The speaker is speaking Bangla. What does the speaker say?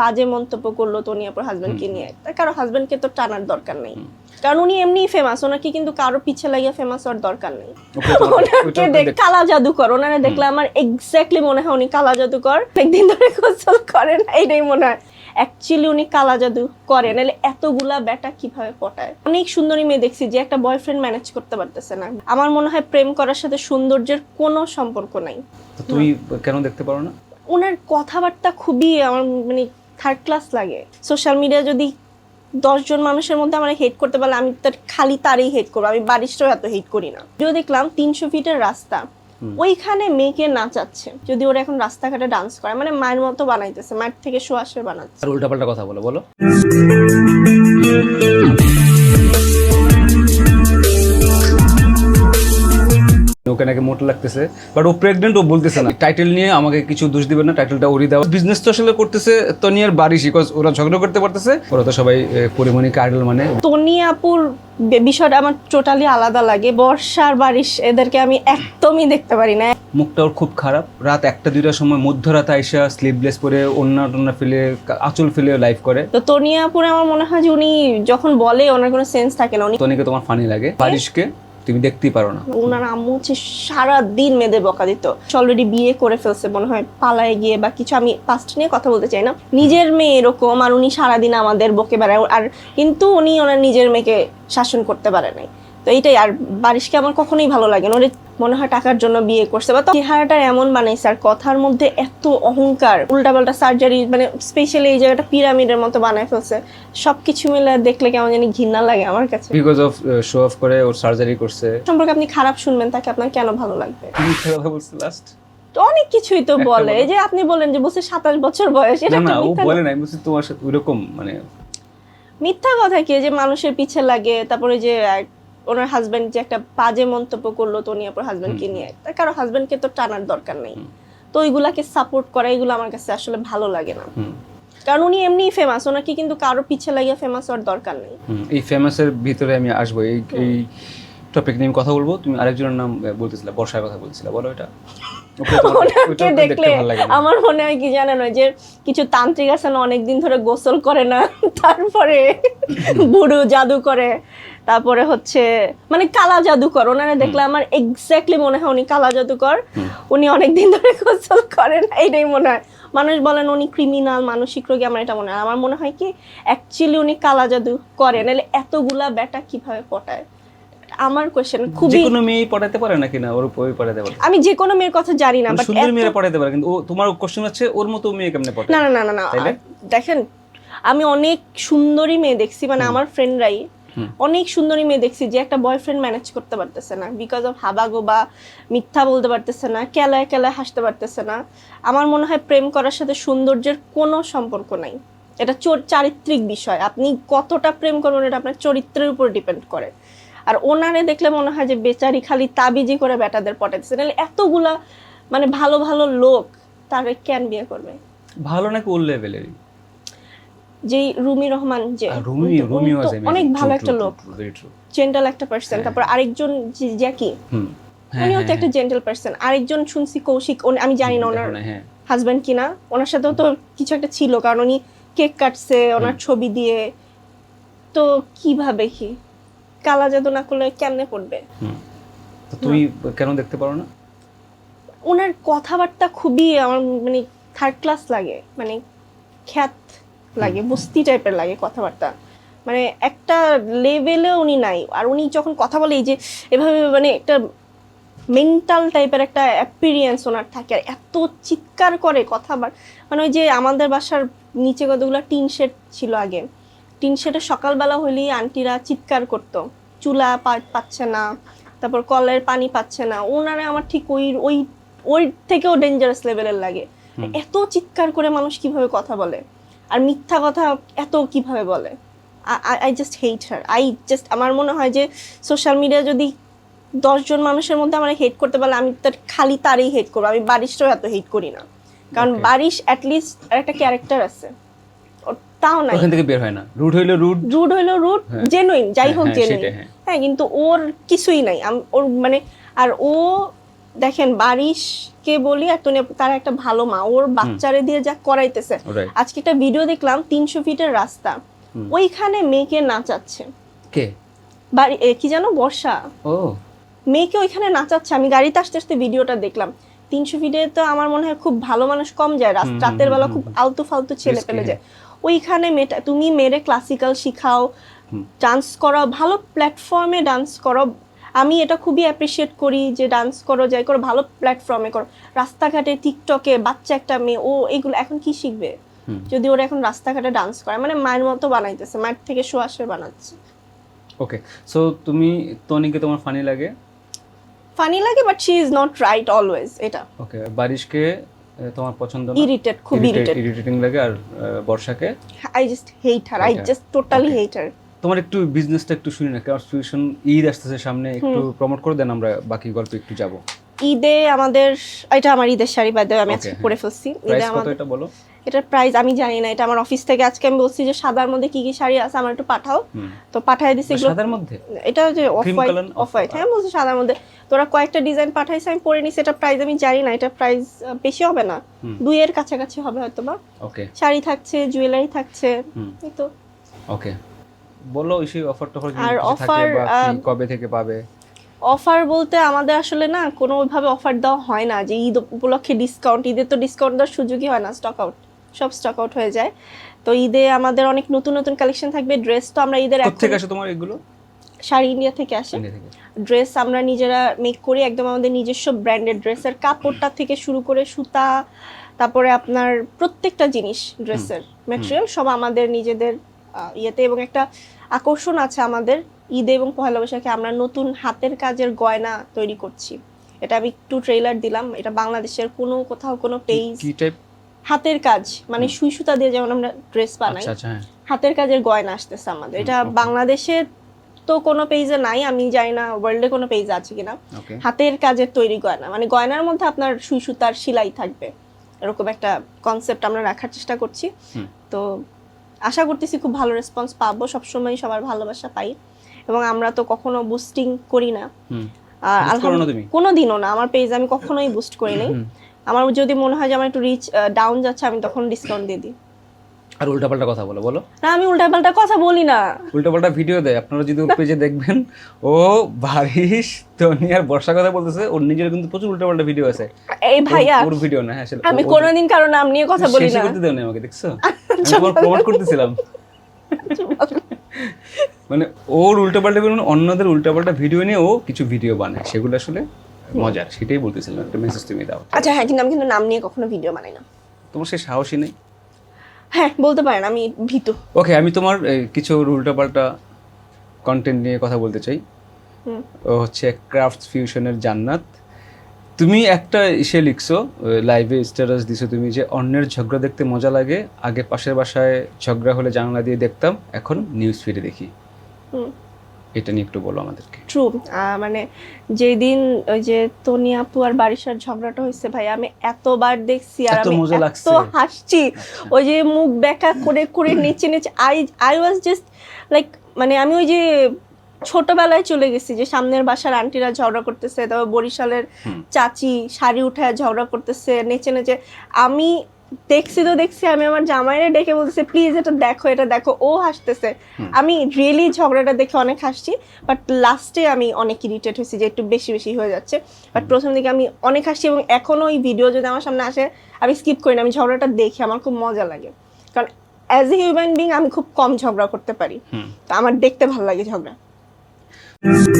বাজে মন্তব্য করল তনিয়াপুর হাজবেন্ডকে নিয়ে। তার কারও হাজবেন্ডকে তো টানার দরকার নেই। কারণ উনি এমনি ফেমাস ওনাকে কিন্তু কারও পিছে লাগিয়ে ফেমাস হওয়ার দরকার নেই। ওনাকে দেখ কালা জাদুকর ওনারা দেখলে আমার এক্স্যাক্টলি মনে হয় উনি কালা জাদুকর। একদিন ধরে গোসল করেন এইটাই মনে হয়। অ্যাকচুয়ালি উনি কালা জাদু করেন নাহলে এতগুলা বেটা কীভাবে পটায়? অনেক সুন্দরী মেয়ে দেখছি যে একটা বয়ফ্রেন্ড ম্যানেজ করতে পারতেছে না। আমার মনে হয় প্রেম করার সাথে সৌন্দর্যের কোনো সম্পর্ক নাই। তো তুমি কেন দেখতে পারো না? ওনার কথাবার্তা খুবই আমার মানে থার্ড ক্লাস লাগে। সোশ্যাল মিডিয়া যদি দশজন মানুষের মধ্যে আমার হেট করতে পারলে আমি তার খালি তারই হেড করব। আমি বারিশটাও এত হেড করি না। যদিও দেখলাম তিনশো ফিটের রাস্তা ওইখানে মেয়েকে নাচাচ্ছে। যদি ওরা এখন রাস্তাঘাটে ডান্স করে মানে মায়ের মতো বানাইতেছে মায়ের থেকে শোয়াশে বানাচ্ছে। আর উল্টাপাল্টা কথা বলো বলো। ওকে নাকি মোটা লাগতেছে। বাট ও প্রেগনেন্ট ও বলতেছে না। টাইটেল নিয়ে আমাকে কিছু দোষ দিবেন না টাইটেলটা ওরই দেওয়া। বিজনেস তো আসলে করতেছে তনিয়ার বাড়ি বিকজ ওরা ঝগড়া করতে পারতেছে। ওরা তো সবাই এ, পরিমণিকে আইডল মানে। তনিয়াপুর বিষয়টা আমার টোটালি আলাদা লাগে। বর্ষার বারিশ এদেরকে আমি একদমই দেখতে পারি না। মুখটা ওর খুব খারাপ। রাত একটা দুইটার সময় মধ্যরাতে আইসা স্লিভলেস পরে অন্য টন্য ফেলে আঁচল ফেলে লাইভ করে। তো তনিয়াপুরে আমার মনে হয় যে উনি যখন বলে ওনার কোনো সেন্স থাকে না। উনি তনিকে তোমার ফানি লাগে। বারিশকে? তুমি দেখতেই পারো না। ওনার আম্মু হচ্ছে সারাদিন মেয়েদের বকা দিত। অলরেডি বিয়ে করে ফেলছে, মনে হয় পালায় গিয়ে বা কিছু, আমি পাস্ট নিয়ে কথা বলতে চাই না। নিজের মেয়ে এরকম আর উনি সারাদিন আমাদের বকে বেড়ায়, আর কিন্তু উনি ওনার নিজের মেয়েকে শাসন করতে পারে নাই। তো এইটাই। আর বারিশকে আমার কখনোই ভালো লাগে না। ওরে মনে হয় টাকার জন্য বিয়ে করছে। বা তো চেহারাটা এমন বানাইছে আর কথার মধ্যে এত অহংকার। উল্টাপাল্টা সার্জারি মানে স্পেশালি এই জায়গাটা পিরামিডের মতো বানায় ফেলছে। সবকিছু মিলে দেখলে কেমন জানি ঘৃণা লাগে আমার কাছে। বিকজ অফ শো অফ করে ওর সার্জারি করছে। সম্পর্কে আপনি খারাপ শুনবেন তাকে আপনার কেন ভালো লাগবে? কথা বলছো লাস্ট অনেক কিছুই তো বলে। যে আপনি বলেন যে বসে সাতাশ বছর বয়স এটা না ও বলে নাই বলছি তোমার সাথে ওইরকম মানে মিথ্যা কথা কি? যে মানুষের পিছে লাগে তারপরে যে ওনার হাজবেন্ড যে একটা বাজে মন্তব্য করল তনিয়াপুর হাজবেন্ডকে নিয়ে তার কারও হাজবেন্ডকে তো টানার দরকার নেই। তো ওইগুলাকে সাপোর্ট করা এগুলো আমার কাছে আসলে ভালো লাগে না। কারণ উনি এমনিই ফেমাস ওনাকে কিন্তু কারও পিছে লাগিয়ে ফেমাস হওয়ার দরকার নেই। এই ফেমাসের ভিতরে আমি আসব। এই এই টপিক নিয়ে কথা বলব। তুমি আরেকজনের নাম বলতেছিলে বর্ষার কথা বলছিলে। বলো এটা। ওনাকে দেখলে। আমার মনে হয় কি জানেন ওই যে কিছু তান্ত্রিক আছে না অনেকদিন ধরে গোসল করে না তারপরে বুড়ো জাদু করে। তারপরে হচ্ছে মানে কালা জাদুকর। ওনারা দেখলে আমার এক্স্যাক্টলি মনে হয় উনি কালা জাদুকর। উনি অনেকদিন ধরে গোসল করেন এইটাই মনে হয়। মানুষ বলেন উনি ক্রিমিনাল মানসিক রোগী আমার এটা মনে হয়। আমার মনে হয় কি অ্যাকচুয়ালি উনি কালা জাদু করেন নাহলে এতগুলা বেটা কীভাবে পটায়? আমার কোয়েশ্চেন খুবই কোনো মেয়ে পড়াতে পারে নাকি না? ওর ওই পড়াতে পারে। আমি যে কোনো মেয়ের কথা জানি না বাট সুন্দর মেয়েরা পড়াতে পারে কিন্তু ও তোমার কোশ্চেন হচ্ছে ওর মতো মেয়ে কেমনে পড়ে না না না না দেখেন আমি অনেক সুন্দরী মেয়ে দেখছি মানে আমার ফ্রেন্ডরাই। অনেক সুন্দরী মেয়ে দেখছি যে একটা বয়ফ্রেন্ড ম্যানেজ করতে পারতেছে না বিকজ অফ হাবাগো বা মিথ্যা বলতে পারতেছে না কেলায় কেলায় হাসতে পারতেছে না। আমার মনে হয় প্রেম করার সাথে সৌন্দর্যের কোনো সম্পর্ক নাই। এটা চোর- চারিত্রিক বিষয়। আপনি কতটা প্রেম করবেন এটা আপনার চরিত্রের উপর ডিপেন্ড করে। আর ওনারে দেখলে মনে হয় যে বেচারি খালি তাবিজি করে বেটাদের পটাইতেছে। নাহলে এতগুলা মানে ভালো ভালো লোক তারে কেন বিয়ে করবে? ভালো নাকি ওর লেভেলেরই যেই রুমি রহমান যে রুমি রুমি তো অনেক ভালো একটা লোক। জেন্টাল একটা পার্সন হ্যাঁ। তারপর আরেকজন জ্যাকি হ্যাঁ উনিও তো হ্যাঁ, একটা জেন্টাল পার্সন আরেকজন শুনছি কৌশিক আমি জানি না ওনার হাজবেন্ড কিনা ওনার সাথেও তো কিছু একটা ছিল কারণ উনি কেক কাটছে ওনার ছবি দিয়ে। তো কীভাবে কি কালা জাদু না করলে কেমনে পড়বে? তুমি কেন দেখতে পারো না? ওনার কথাবার্তা খুবই আমার মানে থার্ড ক্লাস লাগে। মানে খ্যাত লাগে বস্তি টাইপের লাগে কথাবার্তা। মানে একটা লেভেলে উনি নাই। আর উনি যখন কথা বলে এই যে এভাবে মানে একটা মেন্টাল টাইপের একটা অ্যাপিরিয়েন্স ওনার থাকে আর এত চিৎকার করে কথা বার- মানে ওই যে আমাদের বাসার নিচে কতগুলো টিন শেড ছিল আগে টিন শেডে সকালবেলা হলেই আন্টিরা চিৎকার করতো। চুলা পা- পাচ্ছে না তারপর কলের পানি পাচ্ছে না। ওনারা আমার ঠিক ওই ওই ওই থেকেও ডেঞ্জারাস লেভেলের লাগে। এত চিৎকার করে মানুষ কীভাবে কথা বলে? আর মিথ্যা কথা এত কীভাবে বলে? I just hate her I just আমার মনে হয় যে সোশ্যাল মিডিয়া যদি দশজন মানুষের মধ্যে আমার হেট করতে পারলে আমি তার খালি তারই হেট করব। আমি বারিশটাও এত হেট করি না। কারণ. বারিশ অ্যাটলিস্ট একটা ক্যারেক্টার আছে। তাও নাই। ওখান থেকে বের হয় না। রুট হইল রুট। রুড হইল হ্যাঁ। জেনুইন যাই হ্যাঁ, হোক হ্যাঁ, জেনুইন হ্যাঁ। হ্যাঁ কিন্তু ওর কিছুই নাই। ওর মানে আর ও দেখেন বারিশকে বলি আর আপু তার একটা ভালো মা। ওর বাচ্চারে দিয়ে যা করাইতেছে। আজকে একটা ভিডিও দেখলাম তিনশো ফিটের রাস্তা। ওইখানে মেয়েকে নাচাচ্ছে। কে? বাড়ি কি জানো? বর্ষা। ও। মেয়েকে ওইখানে নাচাচ্ছে। আমি গাড়িতে আসতে আসতে ভিডিওটা দেখলাম। তিনশো ফিটে তো আমার মনে হয় খুব ভালো মানুষ কম যায়। রাতের বেলা খুব আলতু ফালতু ছেলে পেলে হ্যাঁ। যায়। ওইখানে মেয়েটা তুমি মেরে ক্লাসিক্যাল শিখাও ডান্স করো ভালো প্ল্যাটফর্মে ডান্স করো আমি এটা খুবই অ্যাপ্রিসিয়েট করি যে ডান্স করো যাই করো ভালো প্ল্যাটফর্মে করো। রাস্তাঘাটে টিকটকে বাচ্চা একটা মেয়ে ও এগুলো এখন কি শিখবে? যদি ওরা এখন রাস্তাঘাটে ডান্স করে মানে মায়ের মতো বানাইতেছে মায়ের থেকে শো আসে বানাচ্ছে। ওকে সো তুমি তনিকে তোমার ফানি লাগে? ফানি লাগে but she is not right always এটা। ওকে বারিশকে তোমার পছন্দ না? ইরিটেট খুব ইরিটেট ইরিটেটিং লাগে আর বর্ষাকে? I just hate her I just totally. Hate her তোমার একটু বিজনেসটা একটু শুনি না কারণ টিউশন ঈদ আসতেছে সামনে একটু প্রমোট করে দেন আমরা বাকি গল্প একটু যাব। ঈদে আমাদের এটা আমার ঈদের শাড়ি বাদ আমি আজকে হ্যাঁ। পরে ফেলছি। ঈদে আমাদের এটা বলো? এটার প্রাইস আমি জানি না এটা আমার অফিস থেকে আজকে আমি বলছি যে সাদার মধ্যে কি কি শাড়ি আছে আমার একটু পাঠাও। তো পাঠাই দিছি এগুলো সাদার মধ্যে? এটা যে অফ হোয়াইট অফ হোয়াইট হ্যাঁ বলছি সাদার মধ্যে। তোরা কয়েকটা ডিজাইন পাঠাইছে আমি পরে নিছি এটা প্রাইস আমি জানি না এটা প্রাইস বেশি হবে না। হুম। দুইয়ের কাছাকাছি হবে হয়তো বা ওকে শাড়ি থাকছে জুয়েলারি থাকছে হুম। এই তো। ওকে বলো এই অফার টফার আর থাকে আহ, কবে থেকে পাবে? অফার বলতে আমাদের আসলে না কোনো ওইভাবে অফার দেওয়া হয় না যে ঈদ উপলক্ষে ডিসকাউন্ট ঈদের তো ডিসকাউন্ট দেওয়ার সুযোগই হয় না স্টক আউট সব স্টক আউট হয়ে যায়। তো ঈদে আমাদের অনেক নতুন নতুন কালেকশন থাকবে ড্রেস তো আমরা ঈদের কোথেকে আসে তোমার এগুলো? শাড়ি ইন্ডিয়া থেকে আসে। ড্রেস আমরা নিজেরা মেক করি একদম আমাদের নিজস্ব ব্র্যান্ডেড ড্রেসের কাপড়টা থেকে শুরু করে সুতা তারপরে আপনার প্রত্যেকটা জিনিস ড্রেসের ম্যাটেরিয়াল সব আমাদের নিজেদের ইয়েতে এবং একটা আকর্ষণ আছে আমাদের ঈদে এবং পয়লা বৈশাখে। আমরা নতুন হাতের কাজের গয়না তৈরি করছি। এটা আমি একটু ট্রেলার দিলাম। এটা বাংলাদেশের কোনো কোথাও কোনো পেজ হাতের কাজ মানে সুই সুতা দিয়ে যেমন আমরা ড্রেস বানাই আচ্ছা আচ্ছা হ্যাঁ। হাতের কাজের গয়না আসতেছে আমাদের। এটা. বাংলাদেশে তো কোনো পেজে নাই আমি জানি না ওয়ার্ল্ডে কোনো পেজ আছে কিনা। হাতের কাজের তৈরি গয়না মানে গয়নার মধ্যে আপনার সুই সুতার সেলাই থাকবে। এরকম একটা কনসেপ্ট আমরা রাখার চেষ্টা করছি। তো আশা করতেছি খুব ভালো রেসপন্স পাবো সবসময় সবার ভালোবাসা পাই। এবং আমরা তো কখনো বুস্টিং করি না। আর না কোনো দিনও না আমার পেজ আমি কখনোই বুস্ট করি নাই। আমার যদি মনে হয় যে আমার একটু রিচ ডাউন যাচ্ছে আমি তখন ডিসকাউন্ট দিয়ে দিই। আর উল্টাপাল্টা কথা বলো বলো। না আমি উল্টাপাল্টা কথা বলি না। উল্টাপাল্টা ভিডিও দেয়। আপনারা যদি ওর পেজে দেখবেন ও বারিশ তনি আর বর্ষা কথা বলতেছে ওর নিজের কিন্তু প্রচুর উল্টাপাল্টা ভিডিও আছে। এই ভাইয়া ওর- ভিডিও না হ্যাঁ আসলে আমি কোনোদিন কারও নাম নিয়ে কথা বলি না। করতে দেও না আমাকে দেখছ? তোমার প্রমোট করতেছিলাম। মানে ওর উল্টাপাল্টা অন্যদের উল্টাপাল্টা ভিডিও নিয়ে ও কিছু ভিডিও বানায়। সেগুলো আসলে মজার সেটাই বলতেছিলাম। একটা মেসেজ তুমি দাও। আচ্ছা হ্যাঁ কিন্তু আমি কিন্তু নাম নিয়ে কখনো ভিডিও বানাই না। তোমার সেই সাহসী নেই? হ্যাঁ বলতে পারেন আমি ভীতু। ওকে আমি তোমার কিছু উল্টাপাল্টা কন্টেন্ট নিয়ে কথা বলতে চাই। ও হচ্ছে ক্রাফট ফিউশনের জান্নাত। তুমি একটা ইসে লিখছো লাইভে স্ট্যাটাস দিছো তুমি যে অন্যের ঝগড়া দেখতে মজা লাগে আগে পাশের বাসায় ঝগড়া হলে জানলা দিয়ে দেখতাম এখন নিউজ ফিডে দেখি। এটা নিয়ে একটু বলো আমাদেরকে। ট্রু মানে যেই দিন ওই যে তনি আপু আর বারিশার ঝগড়াটা হয়েছে ভাই আমি এতবার দেখছি আর এত আমি মজা এত? হাসছি। ওই যে মুখ বেঁকা করে করে নেচে নেচে I I was just like মানে আমি ওই যে ছোটবেলায় চলে গেছি যে সামনের বাসার আন্টিরা ঝগড়া করতেছে তারপর বরিশালের চাচি শাড়ি উঠায় ঝগড়া করতেছে নেচে নেচে। আমি দেখছি তো দেখছি আমি আমার জামাইরে ডেকে বলতেছে প্লিজ এটা দেখো এটা দেখো। ও হাসতেছে। আমি রিয়েলি ঝগড়াটা দেখে অনেক হাসছি বাট লাস্টে আমি অনেক ইরিটেট হয়েছি যে একটু বেশি বেশি হয়ে যাচ্ছে। বাট প্রথম দিকে আমি অনেক হাসছি এবং এখনও ওই ভিডিও যদি আমার সামনে আসে আমি স্কিপ করি না আমি ঝগড়াটা দেখি আমার খুব মজা লাগে। কারণ অ্যাজ এ হিউম্যান বিং আমি খুব কম ঝগড়া করতে পারি। তো আমার দেখতে ভালো লাগে ঝগড়া। Müzik